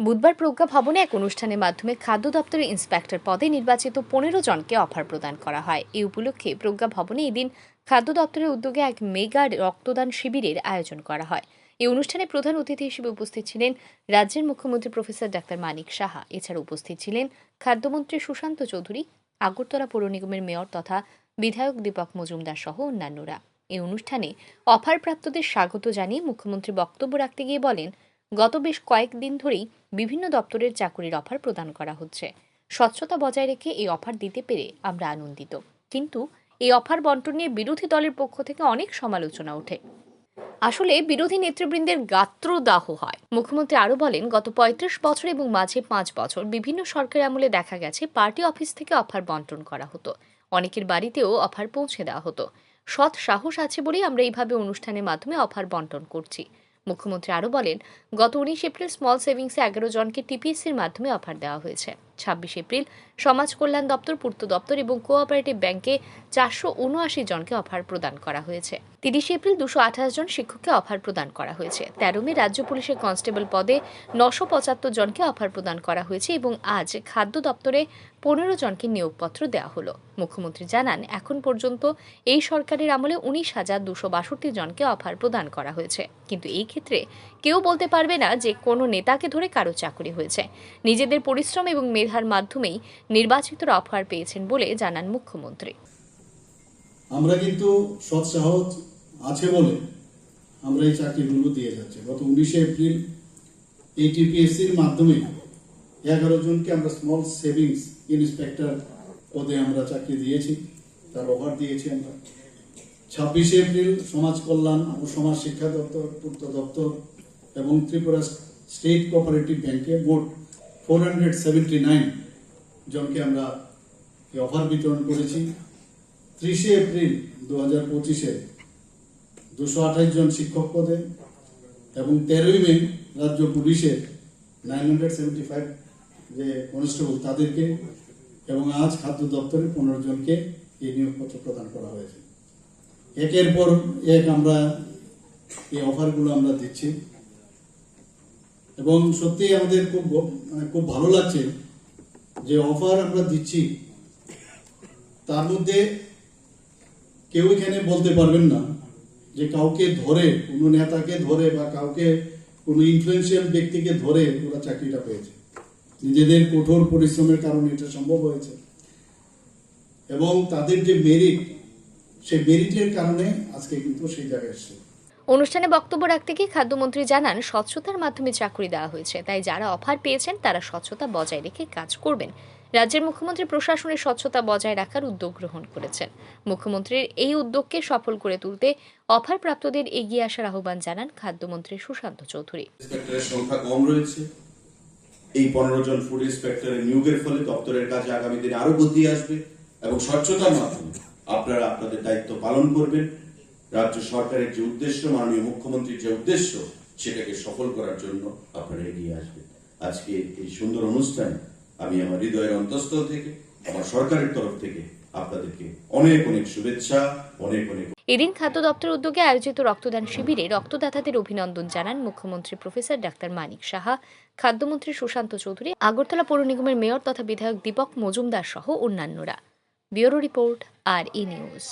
বুধবার প্রজ্ঞা ভবনে এক অনুষ্ঠানের মাধ্যমে খাদ্য দপ্তরের ইন্সপেক্টর পদে নির্বাচিত পনেরো জনকে অফার প্রদান করা হয়। এই উপলক্ষে প্রজ্ঞা ভবনে এদিন খাদ্য দপ্তরের উদ্যোগে এক মেগা রক্তদান শিবিরের আয়োজন করা হয়। এই অনুষ্ঠানে প্রধান অতিথি হিসেবে উপস্থিত ছিলেন রাজ্যের মুখ্যমন্ত্রী প্রফেসর ডাক্তার মানিক সাহা। এছাড়া উপস্থিত ছিলেন খাদ্যমন্ত্রী সুশান্ত চৌধুরী, আগরতলা পৌর নিগমের মেয়র তথা বিধায়ক দীপক মজুমদার সহ অন্যান্যরা। এই অনুষ্ঠানে অফারপ্রাপ্তদের স্বাগত জানিয়ে মুখ্যমন্ত্রী বক্তব্য রাখতে গিয়ে বলেন গত বেশ কয়েকদিন ধরেই বিভিন্ন দপ্তরের চাকুরির অফার প্রদান করা হচ্ছে। স্বচ্ছতা বজায় রেখে এই অফার দিতে পেরে আমরা আনন্দিত। কিন্তু এই অফার বন্টন নিয়ে বিরোধী দলের পক্ষ থেকে অনেক সমালোচনা ওঠে। আসলে বিরোধী নেতৃবৃন্দের গাত্রদাহ হয়। মুখ্যমন্ত্রী আরও বলেন, গত পঁয়ত্রিশ বছর এবং মাঝে পাঁচ বছর বিভিন্ন সরকারি আমলে দেখা গেছে পার্টি অফিস থেকে অফার বন্টন করা হতো। অনেকের বাড়িতেও অফার পৌঁছে দেওয়া হতো। সৎ সাহস আছে বলেই আমরা এইভাবে অনুষ্ঠানের মাধ্যমে অফার বন্টন করছি। মুখ্যমন্ত্রী আরও বলেন, গত উনিশ এপ্রিল স্মল সেভিংসে এগারো জনকে টিপিএসসির মাধ্যমে অফার দেওয়া হয়েছে। ছাব্বিশ এপ্রিল। সমাজ কল্যাণ দপ্তর, পূর্ত দপ্তর এবং কোঅপারেটিভ ব্যাংকে চারশো উনআশি জনকে অফার প্রদান করা হয়েছে। তিরিশে এপ্রিল দুশো আঠাশ জন শিক্ষককে অফার প্রদান করা হয়েছে। তেরো মে রাজ্য পুলিশের কনস্টেবল পদে নশো পঁচাত্তর জনকে অফার প্রদান করা হয়েছে এবং আজ খাদ্য দপ্তরে পনেরো জনকে নিয়োগপত্র দেওয়া হলো। মুখ্যমন্ত্রী জানান, এখন পর্যন্ত এই সরকারের আমলে উনিশ হাজার দুশো বাষট্টি জনকে অফার প্রদান করা হয়েছে। কিন্তু এই ক্ষেত্রে কেউ বলতে পারবে না যে কোনো নেতাকে ধরে কারও চাকরি হয়েছে। নিজেদের পরিশ্রম এবং মেধার মাধ্যমেই নির্বাচিতরা অফার পেয়েছেন বলে জানান মুখ্যমন্ত্রী। আমরা কিন্তু সৎ সাহস আছে বলে আমরা এই চাকরিগুলো দিয়ে যাচ্ছি। গত উনিশে এপ্রিল এই টিপিএসসির মাধ্যমে এগারো জনকে আমরা স্মল সেভিংস ইন্সপেক্টর পদে আমরা চাকরি দিয়েছি। তার অফার দিয়েছি আমরা। ছাব্বিশে এপ্রিল সমাজ কল্যাণ ও সমাজ শিক্ষা দপ্তর, পূর্ত দপ্তর এবং ত্রিপুরা স্টেট কোঅপারেটিভ ব্যাংকে মোট ফোর হান্ড্রেড সেভেন্টি নাইন জনকে আমরা অফার বিতরণ করেছি। ত্রিশে এপ্রিল দু হাজার পঁচিশে দুশো আঠাশ জন শিক্ষক পদে এবং তেরোই মে রাজ্য পুলিশের নাইন হান্ড্রেড সেভেন্টি ফাইভ যে কনস্টেবল তাদেরকে এবং আজ খাদ্য দপ্তরে পনেরো জনকে এই নিয়োগপত্র প্রদান করা হয়েছে। একের পর এক আমরা এই অফারগুলো আমরা দিচ্ছি। এবং সত্যি আমাদের খুব মানে খুব ভালো লাগছে যে অফার আমরা দিচ্ছি। তার মধ্যে কেউ এখানে বলতে পারবেন না যে কাউকে ধরে, কোনো নেতাকে ধরে বা কাউকে, কোনো ইনফ্লুয়েন্সিয়াল ব্যক্তিকে ধরে ওরা চাকরিটা পেয়েছে। নিজেদের কঠোর পরিশ্রমের কারণে এটা সম্ভব হয়েছে। এবং তাদের যে মেরিট সেই মেরিটের কারণে আজকে কিন্তু সেই জায়গায় এসছে। অনুষ্ঠানে বক্তব্য রাখতে গিয়ে খাদ্যমন্ত্রী জানান, স্বচ্ছতার মাধ্যমে চাকরি দেওয়া হয়েছে। তাই যারা অফার পেয়েছেন, তারা স্বচ্ছতা বজায় রেখে কাজ করবেন। রাজ্যের মুখ্যমন্ত্রী প্রশাসনের স্বচ্ছতা বজায় রাখার উদ্যোগ গ্রহণ করেছেন। মুখ্যমন্ত্রীর এই উদ্যোগকে সফল করে তুলতে অফার প্রাপ্তদের এগিয়ে আসার আহ্বান জানান খাদ্যমন্ত্রী সুশান্ত চৌধুরী। সংখ্যা কম রয়েছে। এই পনেরো জন ফুড ইন্সপেক্টরের নিয়োগের ফলে দপ্তরের কাজে আগামী দিনে আরও গতি আসবে এবং স্বচ্ছতার মাধ্যমে আপনারা আপনাদের দায়িত্ব পালন করবেন। রাজ্য সরকারের যে উদ্দেশ্য, মাননীয় মুখ্যমন্ত্রীর যে উদ্দেশ্য, সেটাকে সফল করার জন্য আপনারা এগিয়ে আসবেন। আজকে এই সুন্দর অনুষ্ঠানে আমি আমার হৃদয়ের অন্তঃস্থল থেকে, আমার সরকারের তরফ থেকে আপনাদেরকে অনেক অনেক শুভেচ্ছা, অনেক অনেক এদিন খাদ্য দপ্তর উদ্যোগে আয়োজিত রক্তদান শিবিরে রক্তদাতাদের অভিনন্দন জানান মুখ্যমন্ত্রী প্রফেসর ডাক্তার মানিক সাহা, খাদ্যমন্ত্রী সুশান্ত চৌধুরী, আগরতলা পৌর নিগমের মেয়র তথা বিধায়ক দীপক মজুমদার সহ অন্যান্যরা। Bureau report, R E news.